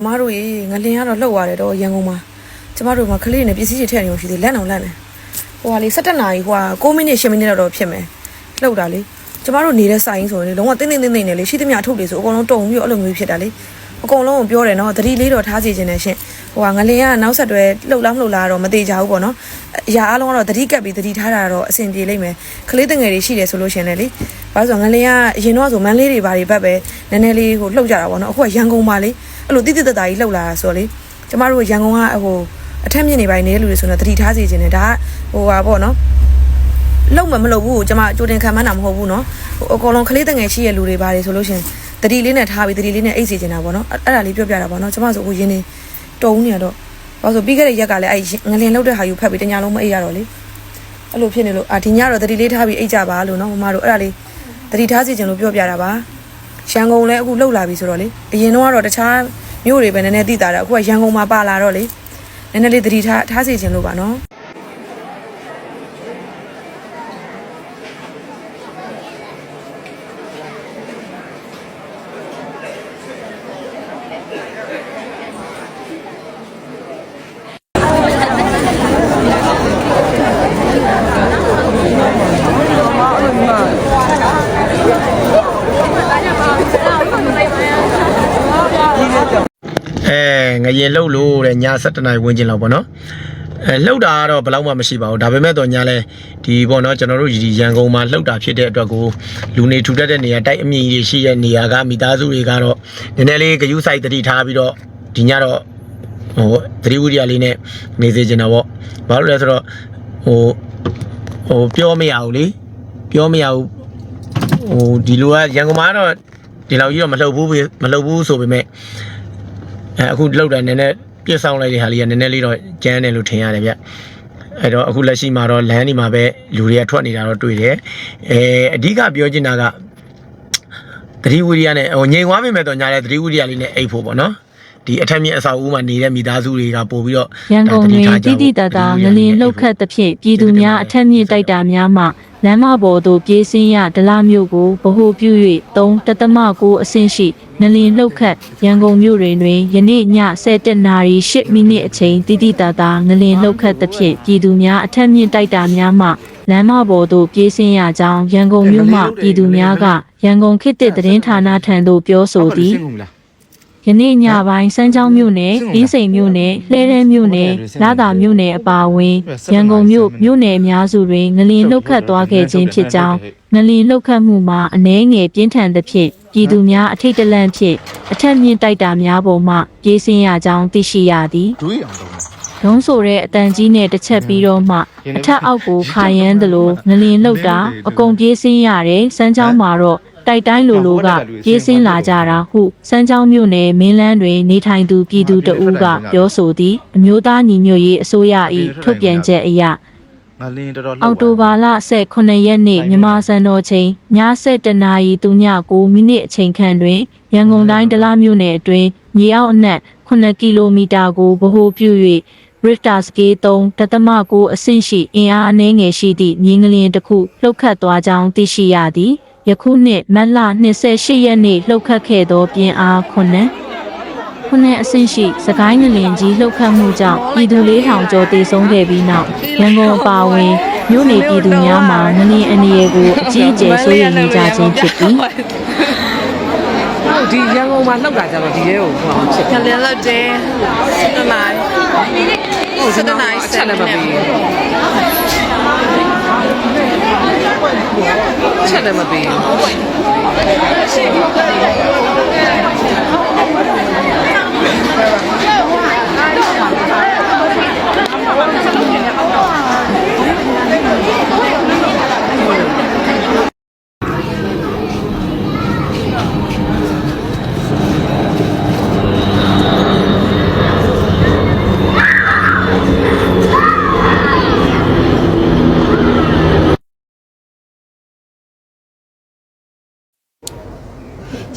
ကျမတို့ရေငလင်ကတော့လှုပ်ရတယ်တော့ရန်ကုန်မှာကျမတို့မှာကလေးနဲ့ပစ္စည်းတွေထည့်နေလို့ရှိသေးလက်အောင်လက်နေဟိုဟာလေ17နာရီဟိုဟာ9မိနစ်10မိနစ်တော့ဖြစ်မယ်လှုပ်တာလေကျမတို့နေတဲ့ဆိုင်ဆိုရင်လေလုံးဝတင်းတင်းတင်းတင်းနဲ့လေရှိသမျှအထုတ်တွေဆိုအကုန်လုံးတုံပြီးတော့အဲ့လိုမျိုးဖြစ်တာလေအကုန်လုံးကိုပြောတယ်နော်သတိလေးတော့ထားစီခြင်းနဲ့ရှင်ဟိုဟာငလင်ကနောက်ဆက်တွဲလှုပ်လားမလှုပ်လားတော့မသေးကြဘူးပေါ့နော်အရာအလုံးကတော့သတိကပ်ပြီးသတိထားတာတော့အဆင်ပြေလိမ့်မယ်ကလေးတငယ်တွေရှိတယ်ဆိုလို့ရှင်လေလေဘာလို့ဆိုငလင်ကအရင်တော့ဆိုမန်းလေးတွေဘာတွေဘက်ပဲနည်းနည်းလေးဟိုလှုပ်ကြတာပေါ့နော်အခုကရန်ကုန်မှာလေ အဲ့လိုတိတိတတ်တာကြီးလှုပ်လာတာဆိုတော့လေကျမတို့ရန်ကုန်ကဟိုအထက်မြင့်နေပိုင်းနေတဲ့လူတွေဆိုတော့သတိထားစီခြင်းနဲ့ဒါကဟိုဟာပေါ့နော် လုံမမလုပ်ဘူးကျမကြိုတင်ခံမှန်းတာမဟုတ်ဘူးเนาะဟိုအကောင်လုံးကလေးတငယ်ရှိရဲ့လူတွေပါတယ်ဆိုလို့ရှရင်တတိလေးနဲ့ထားပြီးတတိလေးနဲ့အိတ်စီကျင်တာပေါ့နော်အဲ့အဲ့ဒါလေးပြောပြတာပေါ့နော်ကျမဆိုအခုရင်းနေတုံးနေရတော့ဘာလို့ဆိုပြီးခဲ့တဲ့ရက်ကလည်းအဲ့ငလင်လောက်တဲ့ဟာယူဖတ်ပြီးတညာလုံးမအိတ်ရတော့လေအဲ့လိုဖြစ်နေလို့အာဒီညတော့တတိလေးထားပြီးအိတ်ကြပါလို့เนาะမမတို့အဲ့ဒါလေးတတိထားစီကျင်လို့ပြောပြတာပါ ရန်ကုန်လည်းအခုလှုပ်လာပြီဆိုတော့လေအရင်တော့ကတော့တခြားမြို့တွေပဲနည်းနည်းသိတာတယ်အခုကရန်ကုန်မှာပါလာတော့လေနည်းနည်းလေးတတိထားထားစီကျင်လို့ပါနော် အဲင ရင်လှုပ်လို့တဲ့ည7နာရီဝန်းကျင်လောက်ပေါ့နော်အဲလှုပ်တာကတော့ဘယ်လောက်မှမရှိပါဘူးဒါပေမဲ့တော့ညလဲဒီပေါ့နော်ကျွန်တော်တို့ဒီရန်ကုန်မှာလှုပ်တာဖြစ်တဲ့အတွက်ကိုလူနေထူထပ်တဲ့နေရာတိုက်အမြင့်ကြီးရှိတဲ့နေရာကမိသားစုတွေကတော့နည်းနည်းလေးဂယုစိုက်တတိထားပြီးတော့ဒီညတော့ဟိုသတိဝိရိယလေးနဲ့နေစေချင်တာပေါ့ဘာလို့လဲဆိုတော့ဟိုဟိုပြောမရဘူးလေပြောမရဘူးဟိုဒီလိုကရန်ကုန်မှာတော့ဒီလောက်ကြီးတော့မလှုပ်ဘူးမလှုပ်ဘူးဆိုပေမဲ့ အဲအခုလောက်တာနည်းနည်းပြည့်ဆောင်လိုက်တဲ့ဟာလေးကနည်းနည်းလေးတော့ကျန်းတယ်လို့ထင်ရတယ်ဗျအဲ့တော့အခုလက်ရှိမှာတော့လမ်းဒီမှာပဲလူတွေကထွက်နေတာတော့တွေ့တယ်အဲအဓိကပြောချင်တာကသတိဝိရိယနဲ့ဟိုငြိမ်သွားပြီမဲ့တော့ညာတဲ့သတိဝိရိယလေးနဲ့အိပ်ဖို့ပေါ့နော်ဒီအထက်မြင့်အဆောက်အဦမှာနေတဲ့မိသားစုတွေကပို့ပြီးတော့ရန်ကုန်တွင်တိတိတတာငလင်လှုပ်ခတ်သဖြင့်ပြည်သူများအထက်မြင့်တိုက်တာများမှလမ်းမပေါ်သို့ပြေးဆင်းရဒလမြို့ကိုဗဟိုပြု၍3တသမ9အဆင့်ရှိ ငလင်လှုပ်ခတ်ရန်ကုန်မြို့တွင်တွင်ယနေ့ည7:00နာရီ8မိနစ်အချိန်တိတိတတာငလင်လှုပ်ခတ်သဖြင့်ပြည်သူများအထက်မြင့်တိုက်တာများမှလမ်းမပေါ်သို့ပြေးဆင်းရကြောင်းရန်ကုန်မြို့မှပြည်သူများကရန်ကုန်ခေတ်သစ်သတင်းဌာနထံသို့ပြောဆိုသည်ယနေ့ညပိုင်းစမ်းချောင်းမြို့နယ်၊အင်းစိန်မြို့နယ်၊လှဲရဲမြို့နယ်၊လာသာမြို့နယ်အပါအဝင်ရန်ကုန်မြို့မြို့နယ်အများစုတွင်ငလင်လှုပ်ခတ်သွားခဲ့ခြင်းဖြစ်ကြောင်းငလင်လှုပ်ခတ်မှုမှာအနှဲငယ်ပြင်းထန်သဖြင့် ပြည်သူများအထိတ်တလန့်ဖြင့်အထက်မြင့်တိုက်တာများပေါ်မှပြေးဆင်းရကြောင်းသိရှိရသည်တွေးအောင်တော့။လုံးဆိုတဲ့အတန်ကြီးနဲ့တစ်ချက်ပြီးတော့မှအထက်အောက်ကိုခါရမ်းသလိုငလင်လှုပ်တာအကုန်ပြေးဆင်းရတယ်စမ်းချောင်းမှာတော့တိုက်တိုင်းလိုလိုကပြေးဆင်းလာကြတာဟုစမ်းချောင်းမြို့နယ်မင်းလန်းတွင်နေထိုင်သူပြည်သူတဦးကပြောဆိုသည်အမျိုးသားညီညွတ်ရေးအစိုးရ၏ထုတ်ပြန်ချက်အရ ငါလင်းတော်တော်အောက်တိုဘာလ18ရက်နေ့မြန်မာစံတော်ချိန်ည7:00နာရီ39မိနစ်အချိန်ခန့်တွင်ရန်ကုန်တိုင်းဒလမြို့နယ်အတွင်းမြေအောက်အနက်9ကီလိုမီတာကိုဗဟိုပြု၍ Richter scale 3တသမ9အဆင့်ရှိအင်အားအနည်းငယ်ရှိသည့်မြင်းကလင်းတစ်ခုလှုပ်ခတ်သွားကြောင်းသိရှိရသည်ယခုနှစ်မတ်လ28ရက်နေ့လှုပ်ခတ်ခဲ့သောပြင်းအား9 ခုနှစ်အဆင့်ရှိစကိုင်းငလင်ကြီးလှုပ်ခတ်မှုကြောင့်ပြည်သူ4000ကျော်တေဆုံးခဲ့ပြီးနောက်ရန်ကုန်အပါအဝင်မြို့နယ်ပြည်သူများမှာငလင်အန္တရာယ်ကိုအကြီးအကျယ်စိုးရိမ်နေကြခြင်းဖြစ်ပြီးဟုတ်ဒီရန်ကုန်မှာလောက်တာကြတော့ဒီရဲကိုဟောအောင်ဖြစ်ငလင်လောက်တယ်စတနာရီဟုတ်စတနာအချက်လည်းမပြီးချက်လည်းမပြီး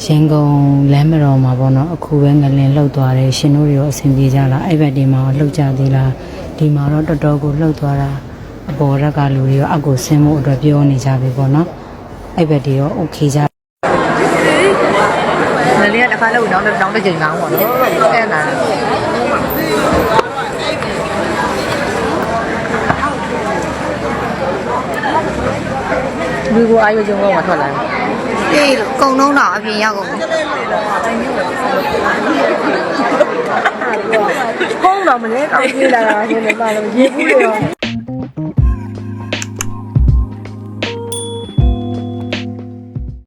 ရန်ကုန်လမ်းမတော်မှာပေါ့နော်အခုပဲငလင်လှုပ်သွားတယ်ရှင်တို့တွေရောအဆင်ပြေကြလားအဲ့ဘက်ဒီမှာလှုပ်ကြသေးလားဒီမှာတော့တော်တော်ကိုလှုပ်သွားတာအပေါ်ရက်ကလူတွေရောအောက်ကိုဆင်းဖို့အတွက်ပြောနေကြပြီပေါ့နော်အဲ့ဘက်ဒီရော okay ကြငလင်ကတစ်ခါလှုပ်တော့တောင်းတစ်ချိန်ကောင်းပေါ့နော်အဲ့ဒါလူကိုအာရုံကြောင့်မှထွက်လာတယ် ပြေးလို့ကုံလုံးတော့အပြင်ရောက်ကုန်ပြီဖုန်းတော့မလဲကောင်းပြေးလာတာရှင်လည်းပါလို့ရေဘူးတွေရော